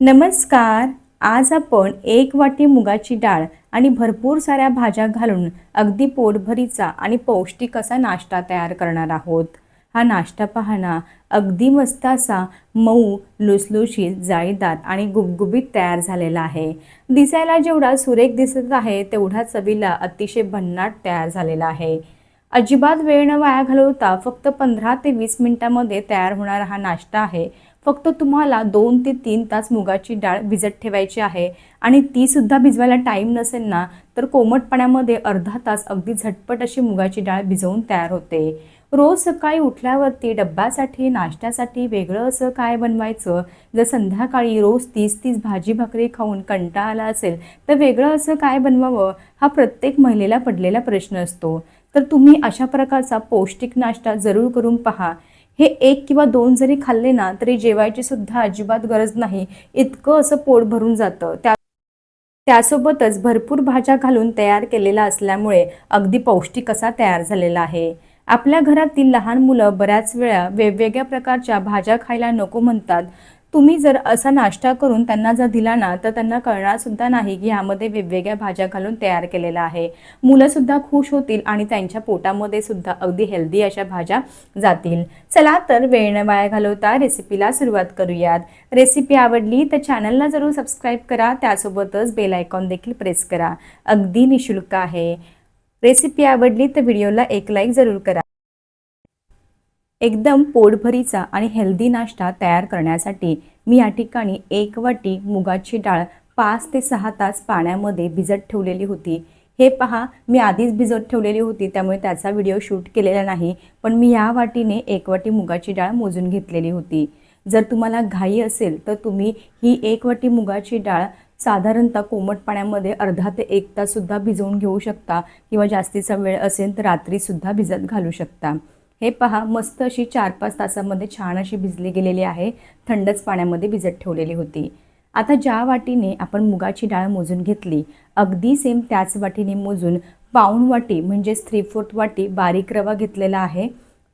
नमस्कार. आज आपण एक वाटी मुगाची डाळ आणि भरपूर साऱ्या भाज्या घालून अगदी पोटभरीचा आणि पौष्टिक असा नाश्ता तयार करणार आहोत. हा नाश्ता पाहणा अगदी मस्त असा मऊ लुसलुशीत जाळीदार आणि गुबगुबीत तयार झालेला आहे. दिसायला जेवढा सुरेख दिसत आहे तेवढा चवीला अतिशय भन्नाट तयार झालेला आहे. अजिबात वेळ न वाया घालवता फक्त पंधरा ते वीस मिनिटामध्ये तयार होणारा हा नाश्ता आहे. फक्त तुम्हाला दोन ते तीन तास मुगाची डाळ भिजत ठेवायची आहे आणि ती सुद्धा भिजवायला टाईम नसेल ना तर कोमट पाण्यामध्ये अर्धा तास अगदी झटपट अशी मुगाची डाळ भिजवून तयार होते. रोज सकाळी उठल्यावरती डब्यासाठी नाश्त्यासाठी वेगळं असं काय बनवायचं? जर संध्याकाळी रोज तीस तीस भाजी भाकरी खाऊन कंटाळा आला असेल तर वेगळं असं काय बनवावं? हा प्रत्येक महिलेला पडलेला प्रश्न असतो. तर तुम्ही अशा प्रकारचा पौष्टिक नाश्ता जरूर करून पहा. हे एक किंवा दोन जरी खाल्ले ना तरी जेवायची सुद्धा अजिबात गरज नाही. इतकं असं पोट भरून जातं. त्या त्यासोबतच भरपूर भाज्या घालून तयार केलेला असल्यामुळे अगदी पौष्टिक असा तयार झालेला आहे. आपल्या घरातील लहान मुलं बऱ्याच वेळा वेगवेगळ्या प्रकारच्या भाज्या खायला नको म्हणतात. तुम्ही जर असा नाश्ता करून त्यांना जर दिला ना तर त्यांना कळणारसुद्धा नाही की ह्यामध्ये वेगवेगळ्या भाज्या घालून तयार केलेला आहे. मुलंसुद्धा खुश होतील आणि त्यांच्या पोटामध्ये सुद्धा अगदी हेल्दी अशा भाज्या जातील. चला तर वेळ न वाया घालवता रेसिपीला सुरुवात करूयात. रेसिपी आवडली तर चॅनलला जरूर सबस्क्राईब करा. त्यासोबतच बेल आयकॉन देखील प्रेस करा. अगदी निशुल्क आहे. रेसिपी आवडली तर व्हिडिओला एक लाईक जरूर करा. एकदम पोटभरीचा आणि हेल्दी नाश्ता तयार करण्यासाठी मी या ठिकाणी एक वाटी मुगाची डाळ पाच ते सहा तास पाण्यामध्ये भिजत ठेवलेली होती. हे पहा मी आधीच भिजत ठेवलेली होती त्यामुळे त्याचा व्हिडिओ शूट केलेला नाही पण मी या वाटीने एक वाटी मुगाची डाळ मोजून घेतलेली होती. जर तुम्हाला घाई असेल तर तुम्ही ही एक वाटी मुगाची डाळ साधारणतः कोमट पाण्यामध्ये अर्धा ते एक ताससुद्धा भिजवून घेऊ शकता किंवा जास्तीचा वेळ असेल तर रात्रीसुद्धा भिजत घालू शकता. हे पहा मस्त अशी चार पाच तासामध्ये छान अशी भिजली गेलेली आहे. थंडच पाण्यामध्ये भिजत ठेवलेली होती. आता ज्या वाटीने आपण मुगाची डाळ मोजून घेतली अगदी सेम त्याच वाटीने मोजून पाऊण वाटी म्हणजेच थ्री फोर्थ वाटी बारीक रवा घेतलेला आहे.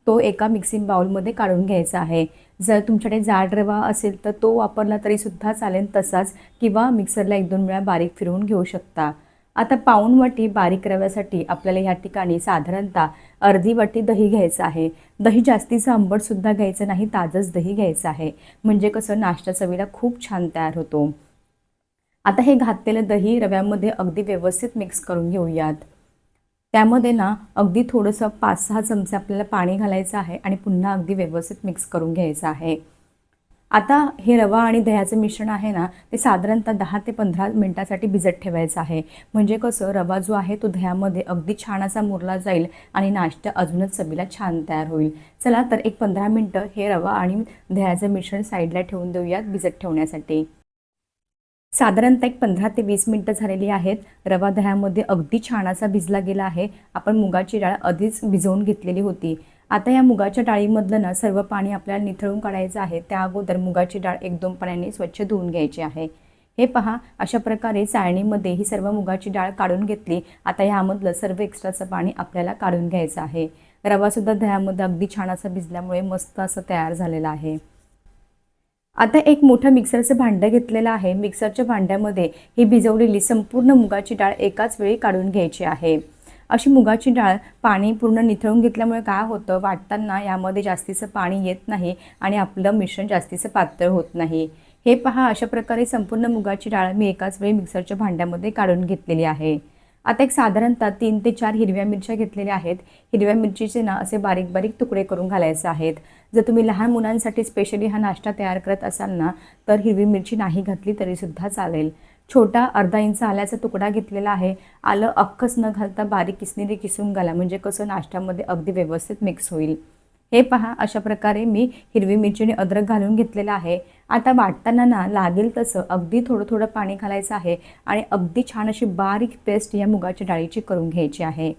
तो एका मिक्सिंग बाउलमध्ये काढून घ्यायचा आहे. जर तुमच्याकडे जाड रवा असेल तर तो वापरला तरीसुद्धा चालेल तसाच किंवा मिक्सरला एक दोन वेळा बारीक फिरवून घेऊ शकता. आता पाऊण वाटी बारीक रव्यासाठी आपल्याला ह्या ठिकाणी साधारणतः अर्धी वाटी दही घ्यायचं आहे. दही जास्तीचं आंबटसुद्धा घ्यायचं नाही ताजंच दही घ्यायचं आहे. म्हणजे कसं नाश्ता चवीला खूप छान तयार होतो. आता हे घातलेलं दही रव्यामध्ये अगदी व्यवस्थित मिक्स करून घेऊयात. त्यामध्ये ना अगदी थोडंसं पाच सहा चमचे आपल्याला पाणी घालायचं आहे आणि पुन्हा अगदी व्यवस्थित मिक्स करून घ्यायचं आहे. आता हे रवा आणि दह्याचं मिश्रण आहे ना ते साधारणतः दहा ते पंधरा मिनटासाठी भिजत ठेवायचं आहे. म्हणजे कसं रवा जो आहे तो दह्यामध्ये अगदी छान असा मुरला जाईल आणि नाश्ता अजूनच चवीला छान तयार होईल. चला तर एक पंधरा मिनटं हे रवा आणि दह्याचं मिश्रण साईडला ठेवून देऊयात भिजत ठेवण्यासाठी. साधारणतः एक पंधरा ते वीस मिनटं झालेली आहेत. रवा दह्यामध्ये अगदी छान असा भिजला गेला आहे. आपण मुगाची डाळ आधीच भिजवून घेतलेली होती. आता या मुगाच्या डाळीमधलं ना सर्व पाणी आपल्याला निथळून काढायचं आहे. त्या अगोदर मुगाची डाळ एक दोन पाण्याने स्वच्छ धुवून घ्यायची आहे. हे पहा अशा प्रकारे चाळणीमध्ये ही सर्व मुगाची डाळ काढून घेतली. आता ह्यामधलं सर्व एक्स्ट्राचं पाणी आपल्याला काढून घ्यायचं आहे. रवासुद्धा दह्यामध्ये अगदी छान असं भिजल्यामुळे मस्त असं तयार झालेलं आहे. आता एक मोठं मिक्सरचं भांडं घेतलेलं आहे. मिक्सरच्या भांड्यामध्ये ही भिजवलेली संपूर्ण मुगाची डाळ एकाच वेळी काढून घ्यायची आहे. अशी मुगाची डाळ पाणी पूर्ण निथळून घेतल्यामुळे काय होतं? वाटताना यामध्ये जास्तीचं पाणी येत नाही आणि आपलं मिश्रण जास्तीचं पातळ होत नाही. हे पहा अशा प्रकारे संपूर्ण मुगाची डाळ मी एकाच वेळी मिक्सरच्या भांड्यामध्ये काढून घेतलेली आहे. आता एक साधारणतः तीन ते चार हिरव्या मिरच्या घेतलेल्या आहेत. हिरव्या मिरचीचे ना असे बारीक बारीक तुकडे करून घालायचे आहेत. जर तुम्ही लहान मुलांसाठी स्पेशली हा नाश्ता तयार करत असाल ना तर हिरवी मिरची नाही घातली तरीसुद्धा चालेल. छोटा अर्धा इंच आल्याचा तुकडा घेतलेला आहे. आलं अख्खच न घालता बारीक किसणीने किसून घाला म्हणजे कसं नाश्त्यामध्ये अगदी व्यवस्थित मिक्स होईल. हे पहा अशा प्रकारे मी हिरवी मिरचीने अद्रक घालून घेतलेलं आहे. आता वाटताना ना लागेल तसं अगदी थोडं थोडं पाणी घालायचं आहे आणि अगदी छान अशी बारीक पेस्ट या मुगाच्या डाळीची करून घ्यायची आहे.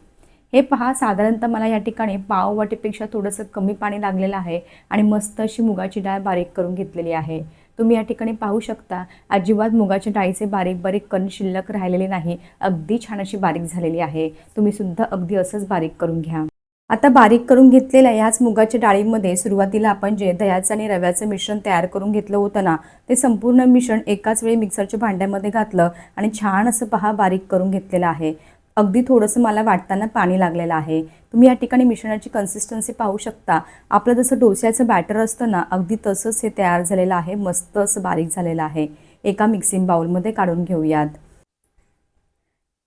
हे पहा साधारणतः मला या ठिकाणी पाव वाटीपेक्षा थोडंसं कमी पाणी लागलेलं आहे आणि मस्त अशी मुगाची डाळ बारीक करून घेतलेली आहे. तुम्ही या ठिकाणी पाहू शकता अजिबात मुगाच्या डाळीचे बारीक बारीक कण शिल्लक राहिलेले नाही. अगदी छान अशी बारीक झालेली आहे. तुम्ही सुद्धा अगदी असंच बारीक करून घ्या. आता बारीक करून घेतलेल्या ह्याच मुगाच्या डाळीमध्ये सुरुवातीला आपण जे दह्याचं आणि रव्याचं मिश्रण तयार करून घेतलं होतं ना ते संपूर्ण मिश्रण एकाच वेळी मिक्सरच्या भांड्यामध्ये घातलं आणि छान असं पहा बारीक करून घेतलेलं आहे. अगदी थोडंसं मला वाटताना पाणी लागलेलं आहे. तुम्ही या ठिकाणी मिश्रणाची कन्सिस्टन्सी पाहू शकता. आपलं जसं डोस्याचं बॅटर असतं ना अगदी तसंच हे तयार झालेलं आहे. मस्त असं बारीक झालेलं आहे. एका मिक्सिंग बाउलमध्ये काढून घेऊयात.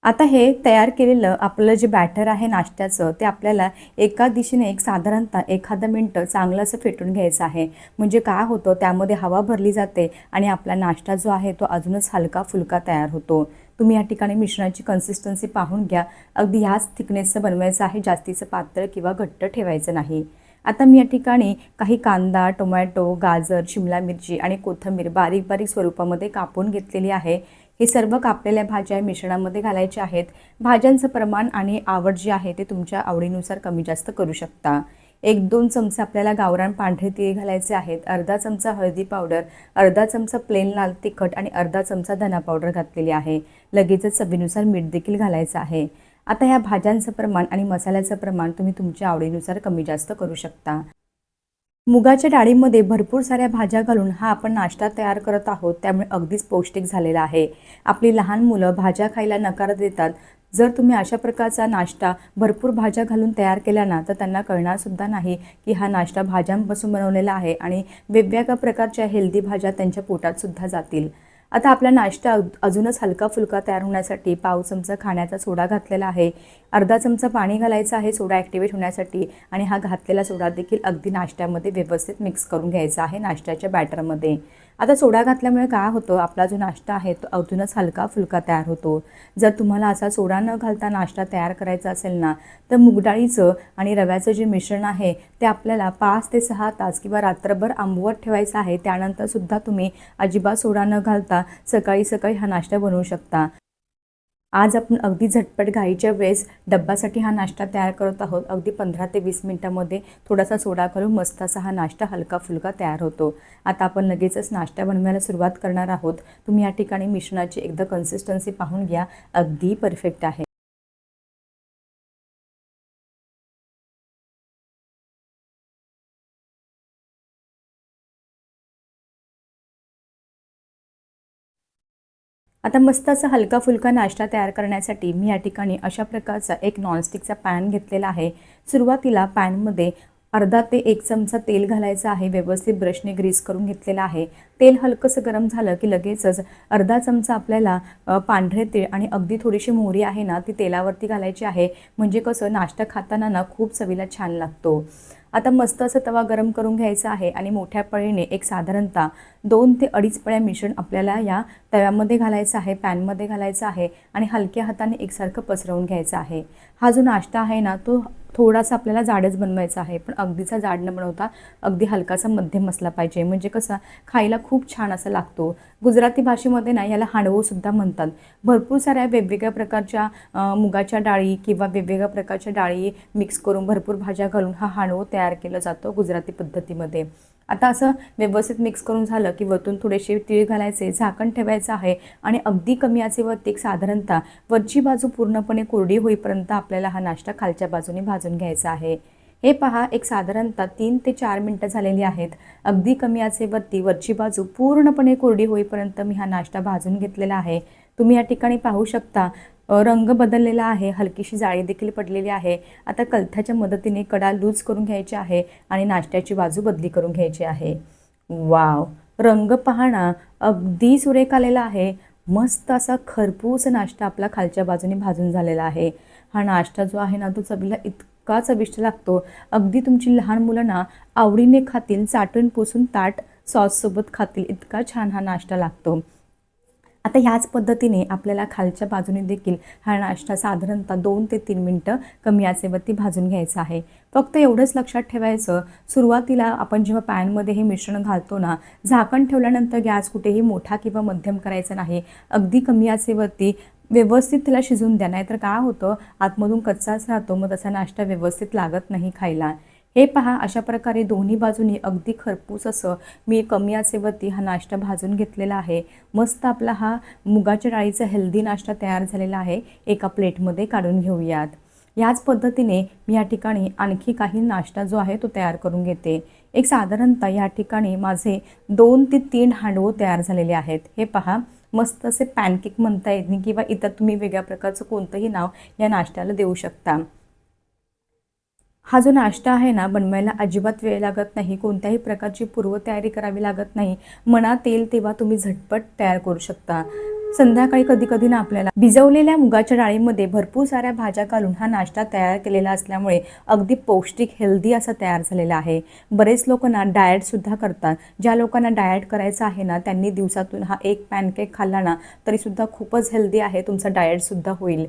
आता हे तयार केलेलं आपलं जे बॅटर आहे नाश्त्याचं ते आपल्याला एका दिशेने एक साधारणतः एखादं मिनटं चांगलं असं फेटून घ्यायचं आहे. म्हणजे काय होतं? त्यामध्ये हवा भरली जाते आणि आपला नाश्ता जो आहे तो अजूनच हलका फुलका तयार होतो. तुम्ही या ठिकाणी मिश्रणाची कन्सिस्टन्सी पाहून घ्या. अगदी ह्याच थिकनेसचं बनवायचं आहे जास्तीचं पातळ किंवा घट्ट ठेवायचं नाही. आता मी या ठिकाणी काही कांदा टोमॅटो गाजर शिमला मिरची आणि कोथिंबीर बारीक बारीक स्वरूपामध्ये कापून घेतलेली आहे. हे सर्व कापलेल्या भाज्या मिश्रणामध्ये घालायच्या आहेत. भाज्यांचं प्रमाण आणि आवड जी आहे ते तुमच्या आवडीनुसार कमी जास्त करू शकता. एक दोन चमचे आपल्याला गावरान पांढरे तीळ घालायचे आहेत. अर्धा चमचा हळदी पावडर अर्धा चमचा प्लेन लाल तिखट आणि अर्धा चमचा धना पावडर घातलेली आहे. लगेचच चवीनुसार मीठ देखील घालायचं आहे. आता ह्या भाज्यांचं प्रमाण आणि मसाल्याचं प्रमाण तुम्ही तुमच्या आवडीनुसार कमी जास्त करू शकता. मुगाच्या डाळीमध्ये भरपूर साऱ्या भाज्या घालून हा आपण नाश्ता तयार करत आहोत. त्यामुळे अगदीच पौष्टिक झालेला आहे. आपली लहान मुलं भाज्या खायला नकार देतात. जर तुम्ही अशा प्रकारचा नाश्ता भरपूर भाज्या घालून तयार केला ना तर त्यांना कळणारसुद्धा नाही की हा नाश्ता भाज्यांपासून बनवलेला आहे आणि वेगवेगळ्या प्रकारच्या हेल्दी भाज्या त्यांच्या पोटातसुद्धा जातील. आता आपला नाश्ता अग- अजूनच हलका फुलका तयार होण्यासाठी पाव चमचा खाण्याचा सोडा घातलेला आहे. अर्धा चमचा पाणी घालायचं आहे सोडा ॲक्टिवेट होण्यासाठी आणि हा घातलेला सोडा देखील अगदी नाश्त्यामध्ये व्यवस्थित मिक्स करून घ्यायचा आहे नाश्त्याच्या बॅटरमध्ये आता सोडा घातल्यामुळे काय होतं? आपला जो नाश्ता आहे तो अजूनच हलका फुलका तयार होतो. जर तुम्हाला असा सोडा न घालता नाश्ता तयार करायचा असेल ना तर मुगडाळीचं आणि रव्याचं जे मिश्रण आहे ते आपल्याला पाच ते सहा तास किंवा रात्रभर आंबवत ठेवायचं आहे. त्यानंतरसुद्धा तुम्ही अजिबात सोडा न घालता सकाळी सकाळी हा नाश्ता बनवू शकता. आज आपण अगदी झटपट घाईच्या वेळेस डब्बासाठी हा नाश्ता तयार करत आहोत. अगदी पंधरा ते वीस मिनटामध्ये थोडासा सोडा घालून मस्त असा हा नाश्ता हलका फुलका तयार होतो. आता आपण लगेचच नाश्ता बनवायला सुरुवात करणार आहोत. तुम्ही या ठिकाणी मिश्रणाची एकदा कन्सिस्टन्सी पाहून घ्या. अगदी परफेक्ट आहे. आता मस्त असा हलका फुलका नाश्ता तयार करण्यासाठी मी या ठिकाणी अशा प्रकारचा एक नॉनस्टिकचा पॅन घेतलेला आहे. सुरुवातीला पॅनमध्ये अर्धा ते एक चमचा तेल घालायचं आहे. व्यवस्थित ब्रशने ग्रीस करून घेतलेलं आहे. तेल हलकंसं गरम झालं की लगेचच अर्धा चमचा आपल्याला पांढरे तीळ आणि अगदी थोडीशी मोहरी आहे ना ती तेलावरती घालायची आहे. म्हणजे कसं नाश्ता खाताना ना खूप चवीला छान लागतो. आता मस्त असं तवा गरम करून घ्यायचा आहे आणि मोठ्या पळीने एक साधारणतः दोन ते अडीच पळ्या मिश्रण आपल्याला या तव्यामध्ये घालायचं आहे पॅनमध्ये घालायचं आहे आणि हलक्या हाताने एकसारखं पसरवून घ्यायचं आहे. हा जो नाश्ता आहे ना तो थोडासा आपल्याला जाडच बनवायचा आहे. पण अगदीचा जाड न बनवता अगदी हलकासा मध्यम असला पाहिजे. म्हणजे कसं खायला खूप छान असा लागतो. गुजराती भाषेमध्ये ना याला हांडवोसुद्धा म्हणतात. भरपूर साऱ्या वेगवेगळ्या प्रकारच्या मुगाच्या डाळी किंवा वेगवेगळ्या प्रकारच्या डाळी मिक्स करून भरपूर भाज्या घालून हा हांडवो तयार केला जातो गुजराती पद्धतीमध्ये. आता असं व्यवस्थित मिक्स करून झालं की वरतून थोडेसे तीळ घालायचे झाकण ठेवायचं आहे आणि अगदी कमी आचेवरती एक साधारणतः वरची बाजू पूर्णपणे कोरडी होईपर्यंत आपल्याला हा नाश्ता खालच्या बाजूने भाजून घ्यायचा आहे. हे पहा एक साधारणतः तीन ते चार मिनटं झालेली आहेत. अगदी कमी आचेवरती वरची बाजू पूर्णपणे कोरडी होईपर्यंत मी हा नाश्ता भाजून घेतलेला आहे. तुम्ही या ठिकाणी पाहू शकता रंग बदललेला आहे हलकीशी जाळी देखील पडलेली आहे. आता कलथ्याच्या मदतीने कडा लूज करून घ्यायची आहे आणि नाश्त्याची बाजू बदली करून घ्यायची आहे. वाव! रंग पाहणा अगदी सुरेख आलेला आहे. मस्त असा खरपूस नाश्ता आपला खालच्या बाजूने भाजून झालेला आहे. हा नाश्ता जो आहे ना तो चवीला इतका इतका चविष्ट लागतो. अगदी तुमची लहान मुलं ना आवडीने खातील चाटून पुसून ताट सॉससोबत खातील इतका छान हा नाश्ता लागतो. आता ह्याच पद्धतीने आपल्याला खालच्या बाजूने देखील हा नाश्ता साधारणतः दोन ते तीन मिनटं कमी आचेवरती भाजून घ्यायचा आहे. फक्त एवढंच लक्षात ठेवायचं सुरुवातीला आपण जेव्हा पॅनमध्ये हे मिश्रण घालतो ना झाकण ठेवल्यानंतर गॅस कुठेही मोठा किंवा मध्यम करायचा नाही. अगदी कमी आचेवरती व्यवस्थित त्याला शिजून द्या नाहीतर काय होतं आतमधून कच्चाच राहतो मग तसा नाश्ता व्यवस्थित लागत नाही खायला. हे पहा अशा प्रकारे दोन्ही बाजूनी अगदी खरपूस असं मी कमी आचेवरती हा नाश्ता भाजून घेतलेला आहे. मस्त आपला हा मुगाच्या डाळीचा हेल्दी नाश्ता तयार झालेला आहे. एका प्लेटमध्ये काढून घेऊयात. याच पद्धतीने मी या ठिकाणी आणखी काही नाश्ता जो आहे तो तयार करून घेते. एक साधारणतः या ठिकाणी माझे दोन ते तीन हांडवं तयार झालेले आहेत. हे पहा मस्त असे पॅनकेक म्हणता येत नाही किंवा इतर तुम्ही वेगळ्या प्रकारचं कोणतंही नाव या नाश्त्याला देऊ शकता. हा जो नाश्ता आहे ना बनवायला अजिबात वेळ लागत नाही. कोणत्याही प्रकारची पूर्वतयारी करावी लागत नाही. मनात येईल तेव्हा तुम्ही झटपट तयार करू शकता. संध्याकाळी कधी कधी ना आपल्याला भिजवलेल्या मुगाच्या डाळीमध्ये भरपूर साऱ्या भाज्या घालून हा नाश्ता तयार केलेला असल्यामुळे अगदी पौष्टिक हेल्दी असा तयार झालेला आहे. बरेच लोक ना डाएटसुद्धा करतात. ज्या लोकांना डाएट करायचं आहे ना त्यांनी दिवसातून हा एक पॅनकेक खाल्ला ना तरीसुद्धा खूपच हेल्दी आहे. तुमचा डाएटसुद्धा होईल.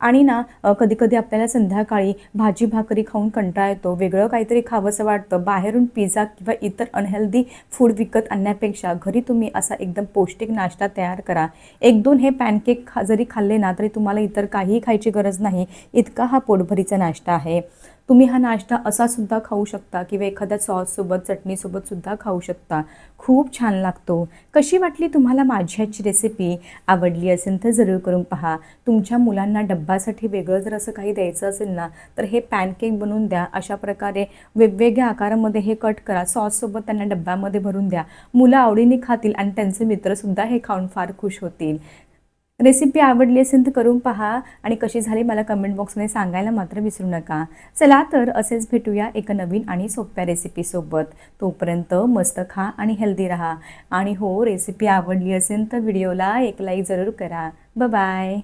आणि ना कधी कधी आपल्याला संध्याकाळी भाजी भाकरी खाऊन कंटाळा येतो वेगळं काहीतरी खावंसं वाटतं बाहेरून पिझ्झा किंवा इतर अनहेल्दी फूड विकत आणण्यापेक्षा घरी तुम्ही असा एकदम पौष्टिक नाश्ता तयार करा. एक दोन हे पॅनकेक खा जरी खाल्ले ना तरी तुम्हाला इतर काहीही खायची गरज नाही. इतका हा पोटभरीचा नाश्ता आहे. तुम्ही हा नाश्ता असा सुद्धा खाऊ शकता किंवा एखाद्या सॉससोबत चटणीसोबत सुद्धा खाऊ शकता. खूप छान लागतो. कशी वाटली तुम्हाला माझी आजची रेसिपी आवडली असेल तर जरूर करून पहा. तुमच्या मुलांना डब्बासाठी वेगळं जर असं काही द्यायचं असेल ना तर हे पॅनकेक बनवून द्या. अशा प्रकारे वेगवेगळ्या आकारामध्ये हे कट करा. सॉससोबत त्यांना डब्यामध्ये भरून द्या. मुलं आवडीने खातील आणि त्यांचे मित्रसुद्धा हे खाऊन फार खुश होतील. रेसिपी आवडली असेल तर करून पहा आणि कशी झाली मला कमेंट बॉक्समध्ये सांगायला मात्र विसरू नका. चला तर असेच भेटूया एका नवीन आणि सोप्या रेसिपीसोबत तोपर्यंत मस्त खा आणि हेल्दी राहा. आणि हो रेसिपी आवडली असेल तर व्हिडिओला एक लाईक जरूर करा. बाय